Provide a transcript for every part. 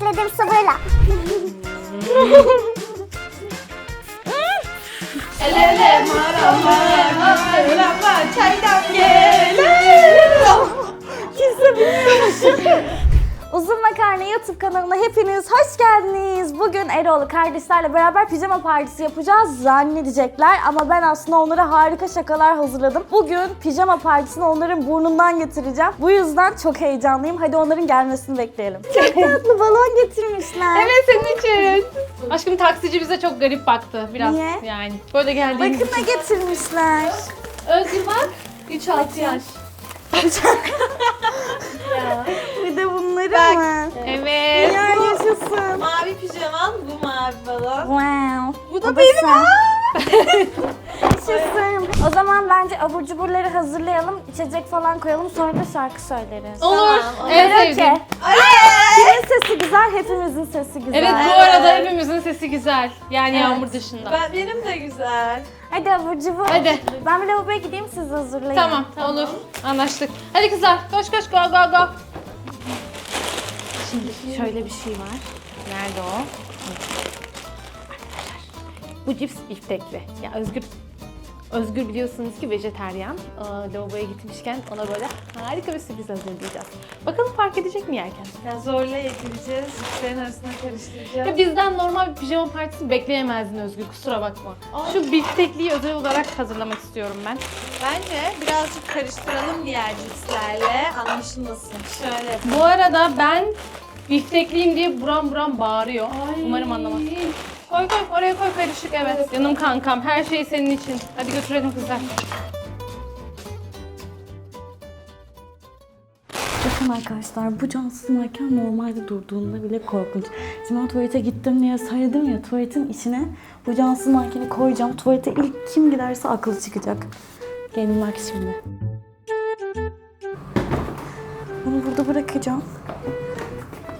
bekledim sabırla. El ele marama marama çaydan gele. Kimse bilmiyormuş. Uzun Makarna YouTube kanalına hepiniz hoş geldiniz. Bugün Eroğlu kardeşlerle beraber pijama partisi yapacağız zannedecekler. Ama ben aslında onlara harika şakalar hazırladım. Bugün pijama partisini onların burnundan getireceğim. Bu yüzden çok heyecanlıyım. Hadi onların gelmesini bekleyelim. Çok tatlı balon getirmişler. Evet senin için. Aşkım taksici bize çok garip baktı biraz Niye? yani. Böyle geldiğimiz Bakın ne getirmişler. Özgür bak 3-6 yaş. Bir de bunları mı? Evet. Ya yaşasın. Mavi pijaman, bu mavi balon. Wow. Bu da benim sen. Yaşasın. O zaman bence abur cuburları hazırlayalım, içecek falan koyalım sonra da şarkı söyleriz. Olur. Tamam, En Karaoke. sevdiğim. Kimin sesi güzel? Hepimizin sesi güzel. Evet bu arada hepimizin sesi güzel. Yani Yağmur dışında. Ben, benim de güzel. Hadi abur cubur. Hadi. Ben bir lavaboya gideyim siz hazırlayın. Tamam, olur. Anlaştık. Hadi kızlar koş koş go go go. Şimdi şöyle bir şey var. Nerede o? Bu cips biftekli. Ya Özgür Özgür biliyorsunuz ki vejeteryan. Lavaboya gitmişken ona böyle harika bir sürpriz hazırlayacağız. Bakalım fark edecek mi yerken? Ya zorla yedireceğiz. Senin arasına karıştıracağız. Ya bizden normal bir pijama partisi bekleyemezdin Özgür kusura bakma. Şu biftekliyi özel olarak hazırlamak istiyorum ben. Bence birazcık karıştıralım diğer cipslerle. Anlaşılmasın. Şöyle. Bu arada ben biftekliyim diye buram buram bağırıyor. Umarım anlamaz. Koy koy oraya koy karışık evet. Canım kankam her şey senin için. Hadi götürelim kızlar. Bakın arkadaşlar bu cansız manken normalde durduğunda bile korkunç. Şimdi ben tuvalete gittim diye söyledim ya tuvaletin içine bu cansız mankeni koyacağım. Tuvalete ilk kim giderse akıllı çıkacak. Gelin bak şimdi. Bunu burada bırakacağım.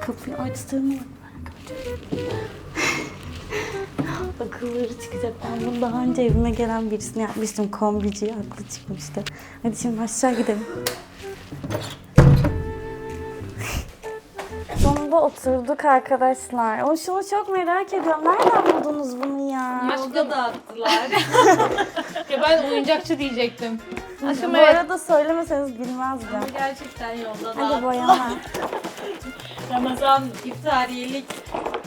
Kapıyı açtığımı Akılları çıkacak. Ben bunu daha önce evime gelen birisine yapmıştım. Kombiciye aklı çıkmıştı. Hadi şimdi aşağı gidelim. Sonunda oturduk arkadaşlar. O şunu çok merak ediyorum. Nereden buldunuz bunu ya? Yolda dağıttılar. Ya ben oyuncakçı diyecektim. Aşkım Bu evet. arada söylemeseniz bilmezdim. Gerçekten yolda Hadi dağıttılar. boyama. Ramazan iftariyelik.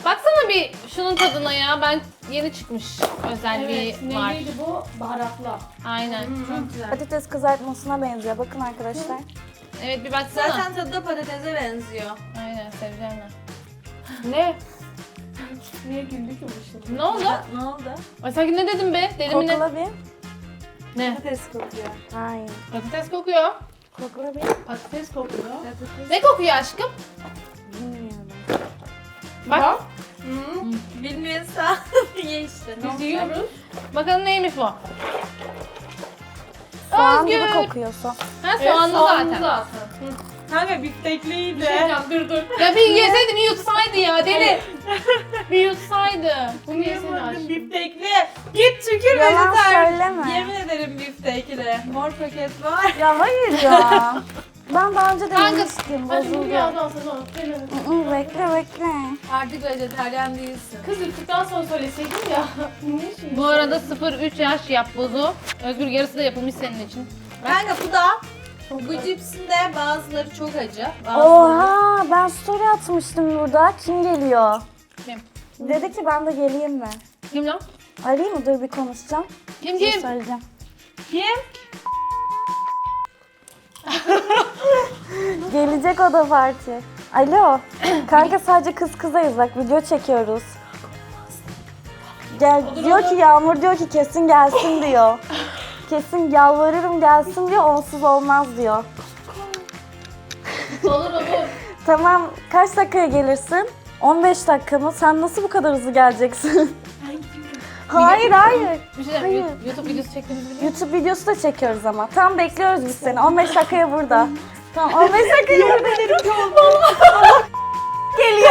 Baksana bir şunun tadına ya. Ben yeni çıkmış özelliği var. bu? Baharatlı. Aynen. Çok güzel. Patates kızartmasına benziyor. Bakın arkadaşlar. Evet bir baksana. Zaten tadı da patatese benziyor. Aynen seveceğim ben. Ne? Niye güldü ki bu şimdi? Ne oldu? Ne oldu? Ay sanki ne dedim be? Dedim ne? Kokla bir. Ne? Patates kokuyor. Hayır. Patates kokuyor. Kokla bir. Patates kokuyor. Patates. Ne kokuyor aşkım? Bilmiyorum. Bak. Hı. Bilmiyorsa ye işte. ne Biz olacak? yiyoruz. Bakalım neymiş bu? Soğan Özgür. gibi kokuyorsun. Ha soğanlı zaten. Kanka biftekliydi. dur dur. Ya bir yeseydi bir yutsaydı ya deli. bir yutsaydı. Bunu yeseydi aşkım. Biftekli. Git tükür Yalan vejetar. söyleme. Yemin ederim biftekli. Mor paket var. Ya hayır ya. ben daha önce denemiştim. Hadi bunu Bozuldu. bir al sana. Hı, bekle bekle. Artık vejetaryen değilsin. Kız ürktükten sonra söyleseydin ya. Bu arada 0-3 yaş yap bozu. Özgür yarısı da yapılmış senin için. Kanka bu da bu cipsin de bazıları çok acı. Bazıları. Oha ben story atmıştım burada. Kim geliyor? Kim? Dedi ki ben de geleyim mi? Kim lan? Arayayım mı? Dur bir konuşacağım. Kim Bir kim? söyleyeceğim. Kim? Gelecek o da parti. Alo. Kanka sadece kız kızayız bak video çekiyoruz. Gel diyor ki Yağmur diyor ki kesin gelsin diyor. Kesin yalvarırım gelsin diyor onsuz olmaz diyor. Olur olur. Tamam kaç dakikaya gelirsin? 15 dakika mı? Sen nasıl bu kadar hızlı geleceksin? hayır hayır. Bir şey Hayır. YouTube videosu çektiğimizi biliyor YouTube videosu da çekiyoruz ama. Tam bekliyoruz biz seni. 15 dakikaya burada. Tamam 15 dakikaya burada dedim ki Geliyor.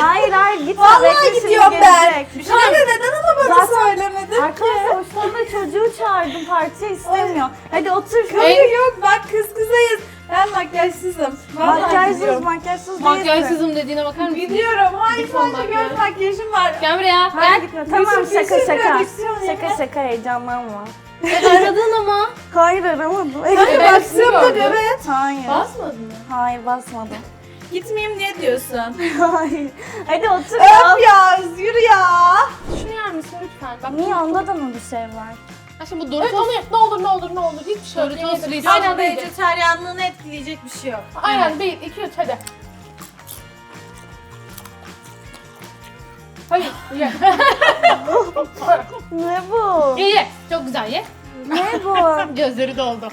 Hayır hayır gitme. Vallahi bekle, şimdi gidiyorum ben. gelecek. Kanka neden ama bana Zaten- söylemedin? Arkadaşlar şu anda çocuğu çağırdım partiye istemiyor. Hadi otur. Kanka yok bak kız kızayız. Ben makyajsızım. Vallahi Makyajsız gidiyorum. makyajsız değilsin. Makyajsızım dediğine bakar mısın? Gidiyorum. Hayır Lütfen sadece makyaj. göz makyajım var. Gel buraya. Hayır Gel. gitme. Tamam Yusuf, şaka Yusuf şaka. prodüksiyon. Şaka şaka heyecanlanma. E, aradın ama. Hayır aramadım. Hayır ben bastım sizi da gördüm. evet. Hayır. Basmadın mı? Hayır basmadım. Gitmeyeyim diye diyorsun. Hayır. Hadi otur ya. Öf ya Özgür ya. Şunu yer misin lütfen? Bak. Niye onda da mı bir şey var? Ha şimdi bu Doritos. ne olur ne olur ne olur. Hiçbir şey yok. Doritos. Aynen değil. vejetaryenliğini etkileyecek bir şey yok. Aynen bir, iki, üç hadi. Hayır, ye. Ne bu? ye ye. Çok güzel ye. ne bu? Gözleri doldu.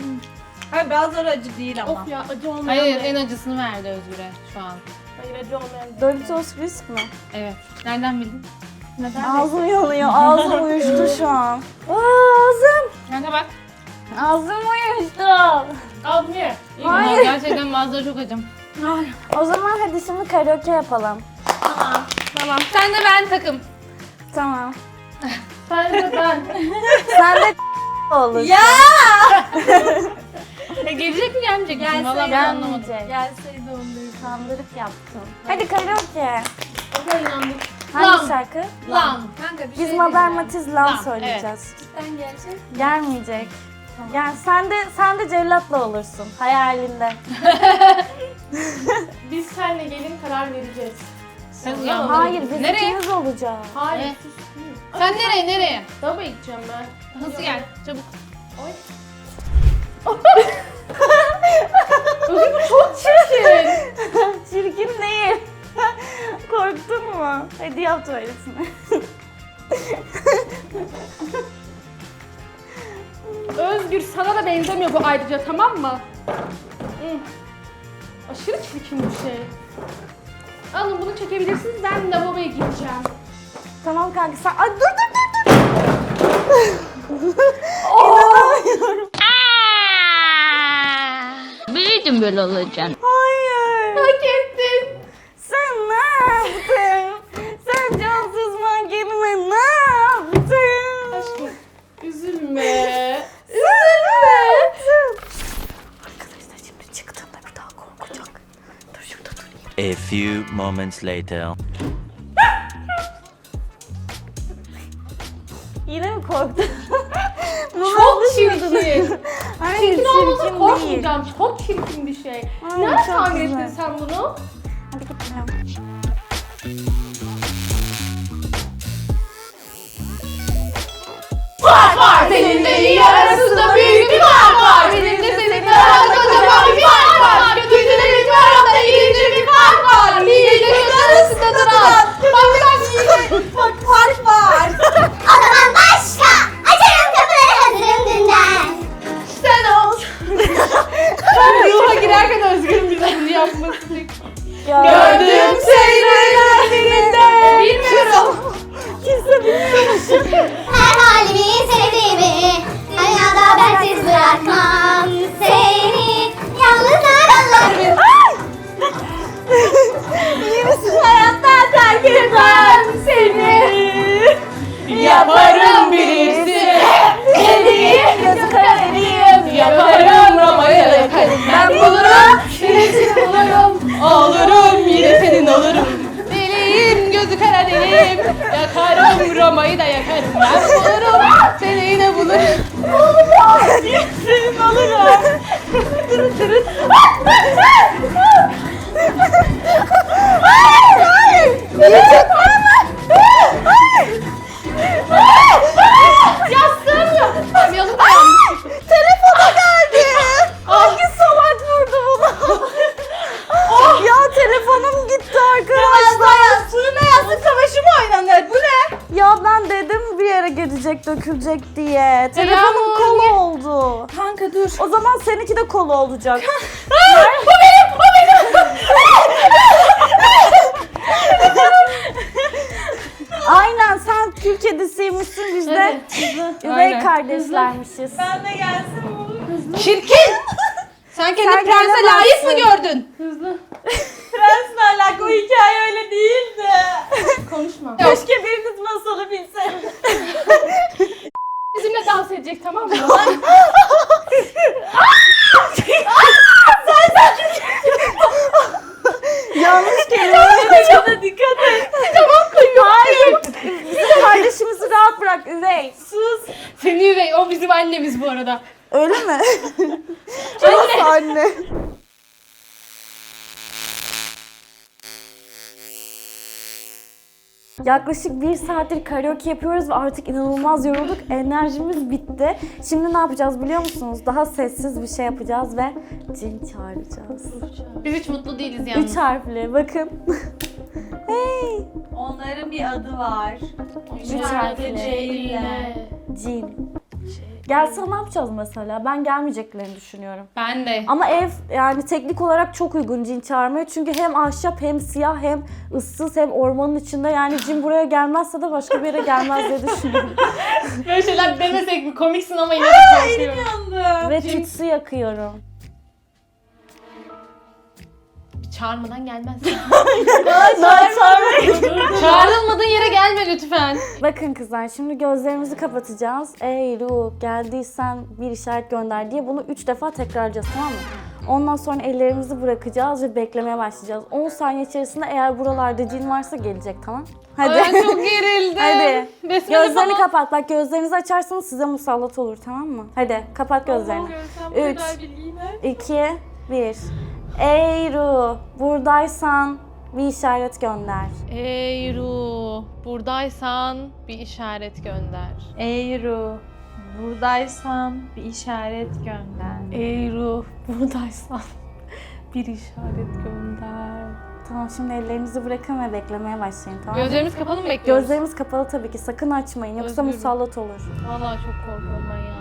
Hayır bazıları acı değil ama. Of ya acı olmayan. Hayır en acısını verdi Özgür'e şu an. Hayır acı olmayan. Doritos risk mi? Evet. Nereden bildin? Neden? Ağzım yanıyor. Ağzım uyuştu şu an. Aa, ağzım. Kanka bak. Ağzım uyuştu. Al ye. Hayır. Hayır. Gerçekten bazıları çok acım. O zaman hadi şimdi karaoke yapalım. Tamam. Tamam. Sen de ben takım. Tamam. Sen de ben. Sen de olur. Ya! e, gelecek mi gelmeyecek mi? Gelse Valla ben anlamadım. Gelmeyecek. Gelseydi onu Kandırıp yaptım. Hadi karaoke. O kadar inandık. Hangi Lan. şarkı? Lan. Kanka bir Biz şey diyeceğim. Matiz Lan Lan, söyleyeceğiz. Cidden gelecek. Gelmeyecek. Gel sen de sen de cellatla olursun hayalinde. Biz seninle gelin karar vereceğiz. Sen Hayır biz Nereye? ikimiz olacağız. Hayır. Evet. Sen nereye nereye? Daba gideceğim ben. Hızlı gel çabuk. Oy. Özgür bu çok çirkin. Çirkin değil. Korktun mu? Hadi yap tuvaletini. Özgür sana da benzemiyor bu ayrıca tamam mı? Hı. Aşırı çirkin bir şey. Alın bunu çekebilirsiniz ben lavaboya gideceğim. Tamam kanka sen... Ay dur dur dur dur. İnanamıyorum. Büyüdüm böyle olacaksın. Hayır. Hak ettin. Sen ne yaptın? Sen cansız mankenime ne yaptın? Aşkım üzülme. Yaptın? Arkadaşlar şimdi çıktığında bir daha korkacak. Dur şurada durayım. A few moments later. Korktun? Çok çirkin. Hayır Çirkin olmasa değil. korkmayacağım. Çok çirkin bir şey. Ay, Nerede tahmin ettin sen bunu? Hadi gidelim. Seninle iyi arasında büyük bir fark var. Benimle seninle arasında kocaman bir fark var. Kötüyle benim aramda iyice bir fark var. Kötü arasında duran. Sen Bak fark var. O zaman başla. Açarım kapıları hazırım dünden. sen ol. Ruha girerken Özgür'ün bize bunu yapması. Gördüm şeyler dilinde. Bilmiyorum. Kimse bilmiyormuş. Her halimi sevdiğimi dünyada bensiz bırakmam seni. Yalnız aralarım. Hayır, hayır. Yiyecek var mı? Hayır. Yastığım yok. Yalı da yanlış. Telefona geldi. Hangi salak vurdu bunu? ya telefonum gitti arkadaşlar. Suyuna yastık savaşı mı oynanır? Bu ne? Ya ben dedim bir yere gidecek dökülecek diye. Telefonum Yağmur, kolu niye- oldu. Kanka dur. O zaman seninki de kolu olacak. Evet. Üvey kardeşlermişiz. Ben de gelsin olur. Çirkin! Sen kendini Sen kendine prense layık mı gördün? Hızlı. Prensle alakalı o hikaye öyle değildi. Konuşma. Keşke biriniz masalı bilseydi. Bizimle dans edecek tamam mı? Yanlış kelime. Çok da dikkat et. Tamam annemiz bu arada. Öyle mi? Anne. anne. Yaklaşık bir saattir karaoke yapıyoruz ve artık inanılmaz yorulduk. Enerjimiz bitti. Şimdi ne yapacağız biliyor musunuz? Daha sessiz bir şey yapacağız ve cin çağıracağız. Biz hiç mutlu değiliz yani. Üç harfli bakın. hey! Onların bir adı var. Üç harfli. Cin. Gelse ne yapacağız mesela? Ben gelmeyeceklerini düşünüyorum. Ben de. Ama ev yani teknik olarak çok uygun cin çağırmaya. Çünkü hem ahşap hem siyah hem ıssız hem ormanın içinde. Yani cin buraya gelmezse de başka bir yere gelmez diye düşünüyorum. Böyle şeyler demesek mi? Komiksin ama yine de korkuyorum. Ve tütsü yakıyorum. Çağırmadan gelmez. Ben çağırmayayım. Çağrılmadığın yere gelme lütfen. Bakın kızlar şimdi gözlerimizi kapatacağız. Ey ruh geldiysen bir işaret gönder diye bunu 3 defa tekrarlayacağız tamam mı? Ondan sonra ellerimizi bırakacağız ve beklemeye başlayacağız. 10 saniye içerisinde eğer buralarda cin varsa gelecek tamam? Hadi. Ben çok gerildim. Hadi. Besmele Gözlerini falan. kapat. Bak gözlerinizi açarsanız size musallat olur tamam mı? Hadi kapat gözlerini. 3, 2, 1. Ey ruh buradaysan bir işaret gönder. Ey ruh, buradaysan bir işaret gönder. Ey ruh, buradaysan bir işaret gönder. Ey ruh, buradaysan bir işaret gönder. Tamam şimdi ellerinizi bırakın ve beklemeye başlayın tamam mı? Gözlerimiz kapalı mı bekliyoruz? Gözlerimiz kapalı tabii ki. Sakın açmayın yoksa Özgür. musallat olur. Vallahi çok korkuyorum ben ya.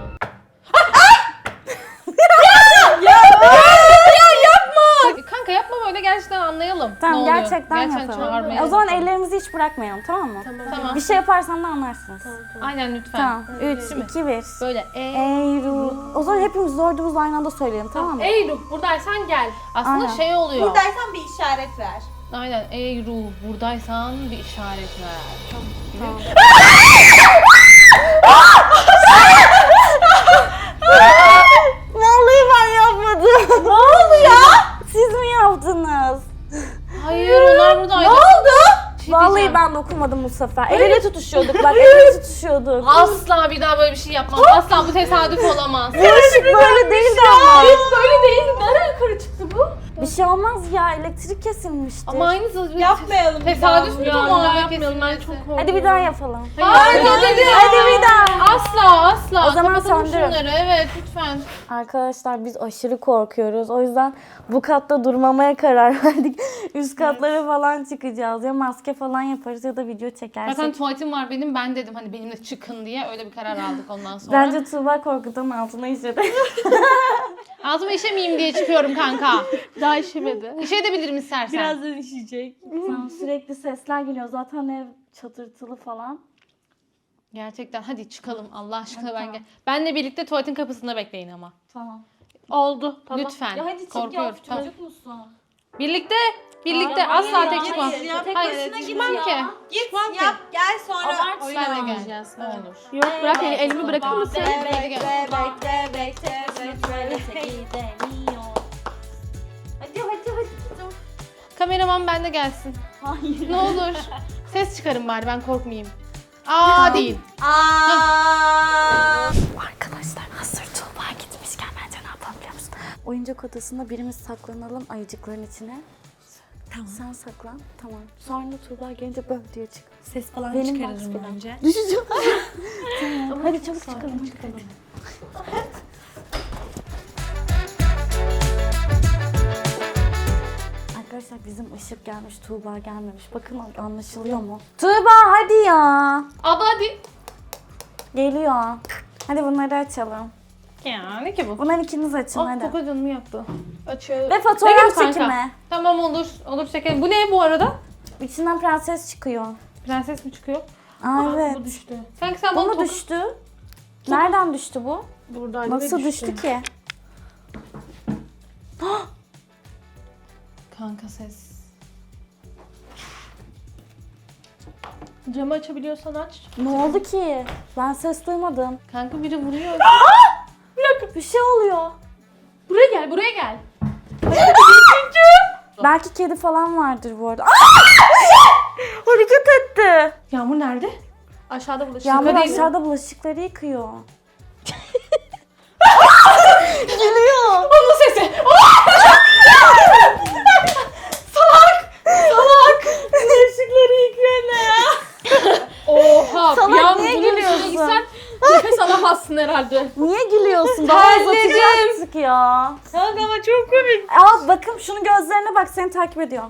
Kanka yapma böyle anlayalım. Tamam ne oluyor. gerçekten, gerçekten yapalım. çağırmayalım. O zaman ellerimizi hiç bırakmayalım tamam mı? Tamam. Bir şey yaparsan da anlarsınız. Aynen lütfen. Tamam. 3, 2, 1. Böyle ey, Ey ruh. O zaman hepimiz dördümüz aynı anda söyleyelim tamam mı? ey ruh buradaysan gel. Aslında Aynen. şey oluyor. Buradaysan bir işaret ver. Aynen ey ruh buradaysan bir işaret ver. Tamam. Vallahi ben yapmadım. Ne oldu ya? Siz mi yaptınız? Hayır onlar buradaydı. Ne oldu? Şey Vallahi dokunmadım bu sefer. El ele tutuşuyorduk bak el ele tutuşuyorduk. Asla bir daha böyle bir şey yapmam. Asla bu tesadüf olamaz. Işık böyle değildi ama. böyle değil. Nereye yukarı çıktı bu? Bir şey olmaz ya elektrik kesilmişti. Ama aynısı Yapmayalım. tesadüf mü bu muhabbet kesilmesi? Ben çok korkuyorum. Hadi bir daha yapalım. Hayır, hadi, Hadi bir daha. Asla asla. O zaman Kapatalım söndürün. şunları. Evet lütfen. Arkadaşlar biz aşırı korkuyoruz. O yüzden bu katta durmamaya karar verdik. Üst katlara falan çıkacağız. Ya maske falan yaparız ya da video çekersek. Zaten tuvaletim var benim. Ben dedim hani benimle çıkın diye öyle bir karar aldık ondan sonra. Bence Tuğba korkudan altına işedi. Ağzıma işemeyeyim diye çıkıyorum kanka. Daha işemedi. İşeyebilirim istersen. Birazdan işeyecek. Tamam, sürekli sesler geliyor. Zaten ev çatırtılı falan. Gerçekten hadi çıkalım Allah aşkına ben gel. Benle birlikte tuvaletin kapısında bekleyin ama. Tamam. Oldu. Lütfen. Ya hadi çık Korkuyorum. ya. Tamam. Çocuk musun? Birlikte. Birlikte Hayır asla ya, tek çıkmam. hayır ya. Tek Hayır, başına git çıkmam ya. ki. Git Çıkmam ki. yap gel sonra Abart oyun Ben de oynayacağız. gel. Ne olur. Yok bırak eli, elimi bırakır mısın? Hadi gel. bekle bekle bekle. Hadi hadi hadi. Kameraman bende gelsin. Hayır. Ne olur. Ses çıkarın bari ben korkmayayım. Aa değil. Aa. Arkadaşlar hazır Tuğba gitmişken bence ne yapalım biliyor musun? Oyuncak odasında birimiz saklanalım ayıcıkların içine. Tamam. Sen saklan. Tamam. Sonra Tuğba gelince böyle diye çık. Ses falan Benim çıkarırım maskeden. önce. Düşeceğim. tamam. Hadi çabuk çıkalım. çıkalım. Arkadaşlar bizim ışık gelmiş, Tuğba gelmemiş. Bakın anlaşılıyor mu? Tuğba hadi ya. Abla hadi. Geliyor. Hadi bunları açalım. Ya ne ki bu? Bunları ikiniz açın Ah hadi. koku canımı yaktı. Açıyor. Ve fotoğraf Çekelim kanka. çekimi. Tamam olur. Olur çekelim. Bu ne bu arada? İçinden prenses çıkıyor. Prenses mi çıkıyor? Aa, evet. Bu düştü. Kanka sen Bu bana mu toka- düştü? Nereden düştü bu? Buradaydı Nasıl düştü ki? Kanka ses. Camı açabiliyorsan aç. Ne oldu ki? Ben ses duymadım. Kanka biri vuruyor. Bir şey oluyor. Buraya gel, buraya gel. Belki kedi falan vardır bu arada. Aa! Şey! Hareket etti. Yağmur nerede? Aşağıda bulaşık. Yağmur Şaka değil mi? aşağıda bulaşıkları yıkıyor. Geliyor. Onun sesi. Salak. Salak. Bulaşıkları yıkıyor ne ya? Salak, niye gülüyorsun? gülüyorsun? nefes alamazsın herhalde. Niye gülüyorsun? Daha Terledim. uzatacaktık ya. Kanka ama çok komik. Aa bakın şunun gözlerine bak seni takip ediyor.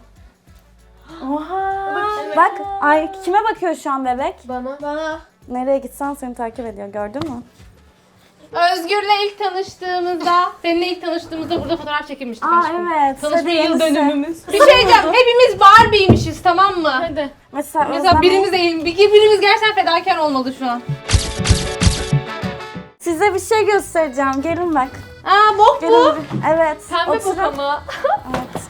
Oha. Bak, ay kime bakıyor şu an bebek? Bana. Bana. Nereye gitsen seni takip ediyor gördün mü? Özgür'le ilk tanıştığımızda, seninle ilk tanıştığımızda burada fotoğraf çekilmiştik Aa aşkım. evet. Tanışma yıl dönümümüz. Bir şey diyeceğim, hepimiz Barbie'ymişiz tamam mı? Hadi. Mesela, Mesela birimiz değil, bir- birimiz gerçekten fedakar olmalı şu an. Size bir şey göstereceğim. Gelin bak. Aa bok Gelin. bu. bir- Evet. Pembe oturun. bok ama. Evet.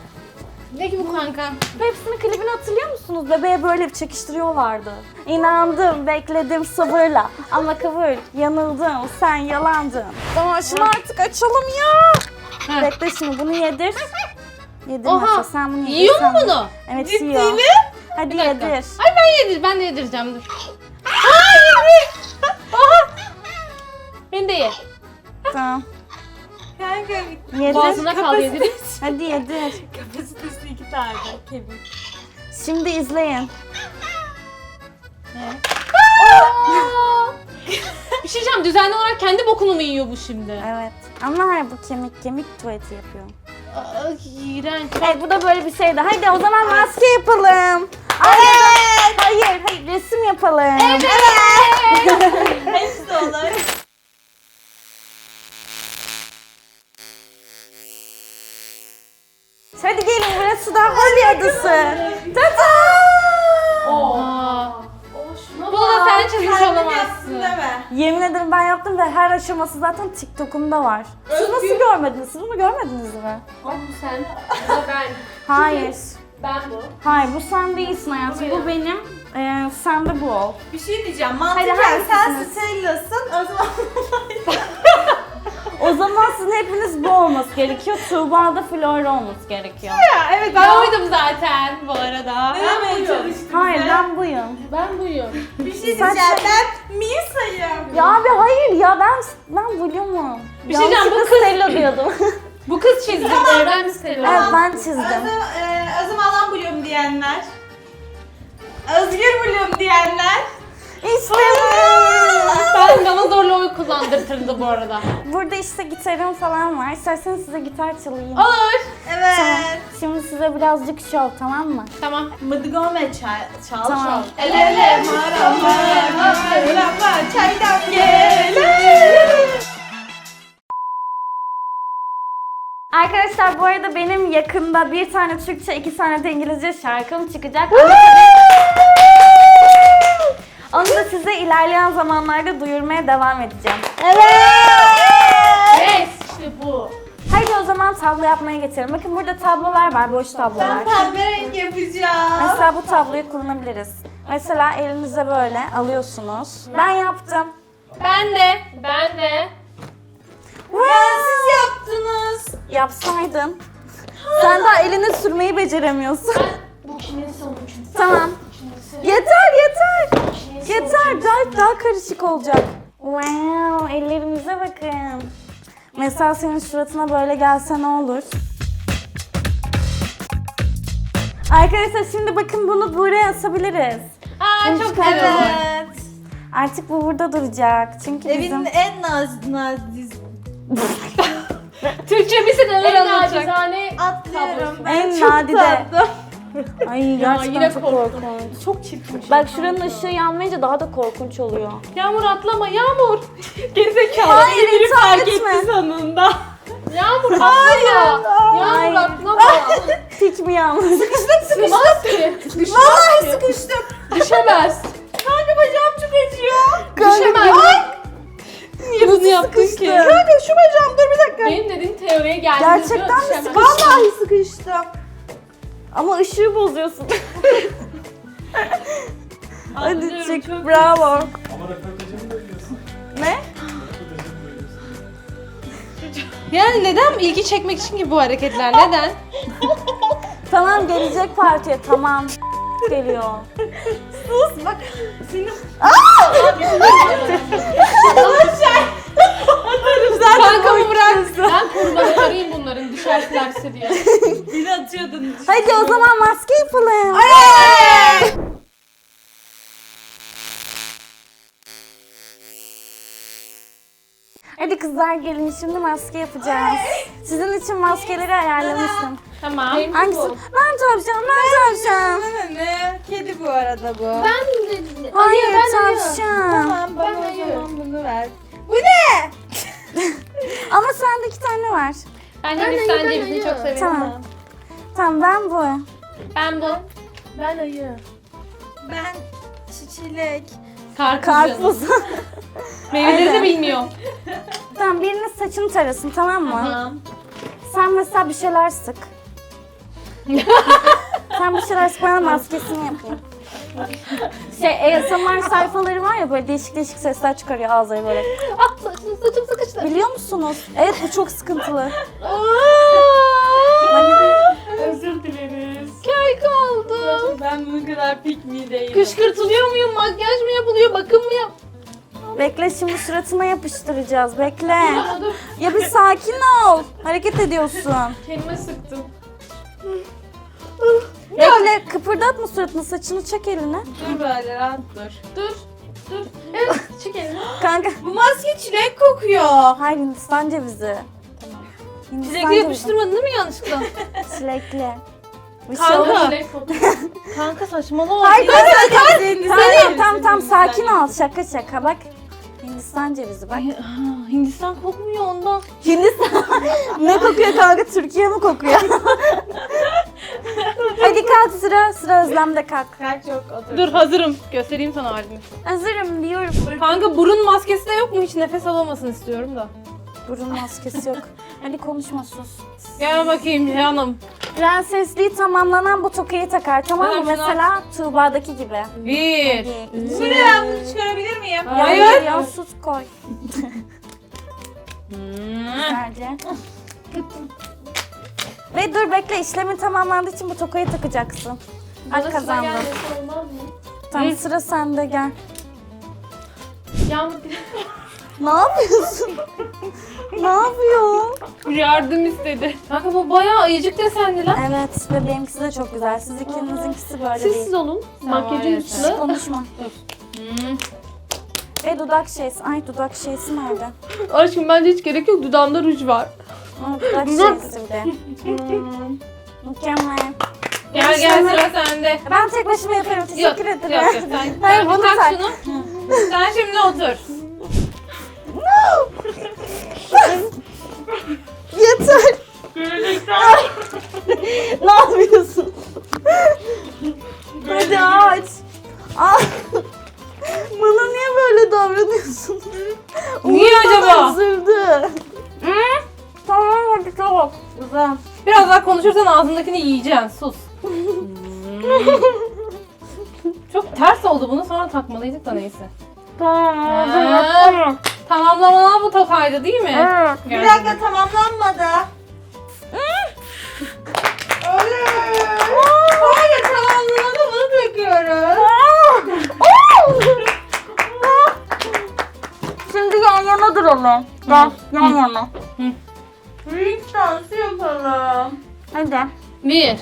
Ne ki bu kanka? Hepsinin klibini hatırlıyor musunuz? Bebeğe böyle bir çekiştiriyorlardı. İnandım, bekledim sabırla. Ama kabul, yanıldım, sen yalandın. Tamam şunu artık açalım ya. Ha. Bekle şimdi bunu yedir. Yedir Oha, Masa, sen bunu yedir. Yiyor mu sen bunu? Evet yiyor. Hadi Bir dakika. yedir. Ay ben yedir, ben de yedireceğim dur. Aa yedi. Beni de ye. Tamam. Kanka Yedir. Boğazına kal yedireyim. Hadi yedir. kapasitesi iki tane kemik. Şimdi izleyin. Bir şey diyeceğim, düzenli olarak kendi bokunu mu yiyor bu şimdi? Evet. Ama hayır bu kemik kemik tuvaleti yapıyor. Aa, iğrenç. Evet bu da böyle bir şeydi. Hadi o zaman maske yapalım. Evet. Hayır hayır resim yapalım. Evet. Hepsi olur. Gelin burası da Bali adası. Tata! Bunu da sen çizmiş olamazsın. Değil mi? Yemin ederim ben yaptım ve her aşaması zaten TikTok'umda var. Siz nasıl görmediniz? Siz bunu görmediniz mi? O bu sen. Bu da ben. Hayır. Ben bu. Hayır bu sen değilsin hayatım. Bu benim. Ee, sen de bu ol. Bir şey diyeceğim. Hadi Mantıken sen hangisiniz? Stella'sın. O zaman O zaman sizin hepiniz bu olması gerekiyor. Tuğba'da Flora olması gerekiyor. Evet ben uydum zaten bu arada. ne demeye çalıştın Hayır ben buyum. Ben buyum. Bir şey Sen diyeceğim. şey- Ben Misa'yım. Ya abi hayır ya ben ben William'ım. Bir şey diyeceğim, bu Yanlışlıkla kız- Stella diyordum. Bu kız çizdi. Ben mi seviyorum? evet ben çizdim. zaman, e, o zaman lan Bloom diyenler. Özgür Bloom diyenler. Kullandırtırdı bu arada. Burada işte gitarım falan var. İsterseniz size gitar çalayım. Olur. Evet. Tamam. Şimdi size birazcık şov tamam mı? Tamam. Mıdgome çal, çal Tamam. şov. El ele marama marama çaydan gele. Arkadaşlar bu arada benim yakında bir tane Türkçe, iki tane de İngilizce şarkım çıkacak. Onu da size ilerleyen zamanlarda duyurmaya devam edeceğim. Yes işte bu. Haydi o zaman tablo yapmaya geçelim. Bakın burada tablolar var, boş tablolar. Ben pembe renk yapacağım. Mesela bu tabloyu kullanabiliriz. Mesela elinize böyle alıyorsunuz. Ben yaptım. Ben de. Ben de. Ben siz yaptınız. Yapsaydın. Sen daha eline sürmeyi beceremiyorsun. Bu kimin sonu çünkü? tamam. Yeter yeter. Yeter daha, daha karışık olacak. Wow ellerimize bakın. Mesela senin suratına böyle gelse ne olur? Arkadaşlar şimdi bakın bunu buraya asabiliriz. Aa Bunu çok çıkartalım. güzel. Evet. Artık bu burada duracak. Çünkü Evin bizim... en naz naziz. Türkçe bir sene En anlatacak. nacizane Atlıyorum. Ben En çok nadide. tatlı. Ay gerçekten yine çok korktum. korkunç. Çok çirkin. Bak şuranın ışığı yanmayınca daha da korkunç oluyor. Yağmur atlama Yağmur. Gerizekalı. Hayır, Biri itham fark etme. etti sonunda. Yağmur atlama. Hayır. Yağmur atlama. Hiç mi yağmur? Sığmaz ki. Vallahi sıkıştım. Düşemez. Kanka bacağım çok acıyor. Düşemez. Niye bunu yaptın ki? Kanka şu bacağım dur bir dakika. Benim dediğim teoriye geldi. Gerçekten mi Düşemez. sıkıştın? Vallahi sıkıştım. Ama ışığı bozuyorsun. Hadi Anlıyorum, çık. çok Bravo. Ama röportajımı da biliyorsun. Ne? Röportajımı da biliyorsun. Yani neden ilgi çekmek için ki bu hareketler? Neden? Tamam gelecek partiye. Tamam. Geliyor. Sus bak. Senin Kankamı bırak. Ben kurbanlarıyım bunların düşerlerse diye. dili atıyordun. Hadi o zaman maske yapalım. Hadi kız kızlar gelin şimdi maske yapacağız. Sizin için maskeleri ayarlamıştım. Tamam. Hangisi? Ben tavşan, ben tavşan. Ne? Kedi bu arada bu. Hayır tavşan. Tamam bana o zaman bunu ver. Bu ne? Ama sende iki tane var. Ben Hindistan cevizini çok severim. Tamam. Tamam ben bu. Ben bu. Ben ayı. Ben çiçilek. Karpuz. Karpuz. Meyveleri de Aynen. bilmiyor. tamam biriniz saçını tarasın tamam mı? Tamam. Sen mesela bir şeyler sık. Sen bir şeyler sık bana maskesini yapayım. Şey ASMR sayfaları var ya böyle değişik değişik sesler çıkarıyor ağzları böyle. Ah saçım saçım sıkıştı. Biliyor musunuz? Evet bu çok sıkıntılı. Özür dileriz. Kayık oldu. Ben bu kadar pikmi değilim. Kışkırtılıyor muyum? Makyaj mı yapılıyor? Bakım mı yap? Bekle şimdi suratına yapıştıracağız. Bekle. Ya bir sakin ol. Hareket ediyorsun. Kendime sıktım. Bekle kıpırdatma suratını saçını çek eline. Dur böyle rahat dur. Dur. Dur. Evet çık elini. Kanka. Bu maske çilek kokuyor. Hayır Hindistan cevizi. Tamam. Hindistan Çilekli cevizi. yapıştırmadın değil mi yanlışlıkla? Çilekli. Bir şey Kanka. olmaz. Kanka saçmalama. Hayır ben Tamam tamam tamam sakin ol. Şaka şaka bak. Hindistan cevizi bak. Ay, aa, Hindistan kokmuyor ondan. Hindistan ne kokuyor kanka? Türkiye mi kokuyor? Hadi kalk sıra sıra Özlem'de kalk. Kalk çok otur. Dur hazırım. Göstereyim sana halimi. Hazırım diyorum. Kanka burun maskesi de yok mu? Hiç nefes alamasın istiyorum da. Burun maskesi yok. Hadi konuşma sus. Gel bakayım canım. Prensesliği tamamlanan bu tokayı takar tamam mı? Tamam, Mesela Tuğba'daki gibi. Bir. Bu ne ben bunu çıkarabilir miyim? Hayır. Ya, ya sus koy. Hmm. Güzelce. Ve dur bekle işlemin tamamlandığı için bu tokayı takacaksın. Ay kazandın. Tamam sıra sende gel. Yağmur Ne yapıyorsun? ne yapıyor? yardım istedi. Kanka bu bayağı ayıcık desenli lan. Evet ve benimkisi de çok güzel. Siz ikinizinkisi böyle Siz değil. siz olun. Makyajın Hiç üstüne. konuşma. Hmm. Ve dudak şeysi. Ay dudak şeysi nerede? Aşkım bence hiç gerek yok. Dudağımda ruj var. Aa, dudak şeysi bir de. Hmm. Mükemmel. Gel gel sıra sende. Ben tek başıma yaparım. Yok, Teşekkür yok, ederim. yok. Sen, Hayır, sen bunu tak tak. şunu. Sen şimdi otur. Yeter. ne yapıyorsun? Hadi aç. Aa. Bana niye böyle davranıyorsun? Niye Umurumda da acaba? Üzüldü. Tamam hadi tamam. Uzan. Biraz daha konuşursan ağzındakini yiyeceksin. Sus. Çok ters oldu. Bunu sonra takmalıydık da neyse. Tamam. Ha, Tamamlamalar bu tokaydı değil mi? Evet. Bir dakika tamamlanmadı. Hayır tamamlanmadı bunu bekliyoruz. Şimdi yan yana duralım. Gel yan yana. Ring dansı yapalım. Hadi. Bir.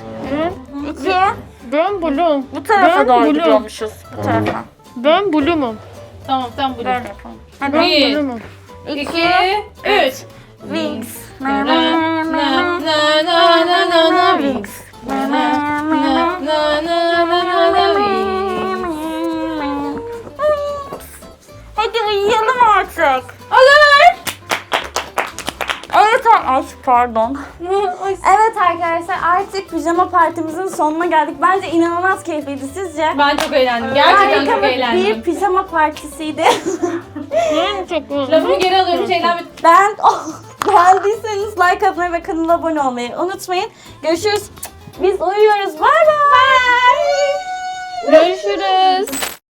İki. Ben Blue. Bu tarafa Ben doğru blue. gidiyormuşuz. Bu tarafa. Ben Blue'mum. Tamam sen Blue. Böyle yapalım. Hadi. Bir. İki. Üç. Wings. Na na na na na na na na wings. Na na na na na na na wings. Hadi uyuyalım artık. Ay pardon. Evet arkadaşlar artık pijama partimizin sonuna geldik. Bence inanılmaz keyifliydi sizce? Ben çok eğlendim. Gerçekten Harika çok bir eğlendim. pijama partisiydi. Lafımı geri alıyorum. Hiç eğlenmedim. ben beğendiyseniz like atmayı ve kanala abone olmayı unutmayın. Görüşürüz. Biz uyuyoruz. Bay bay. Görüşürüz.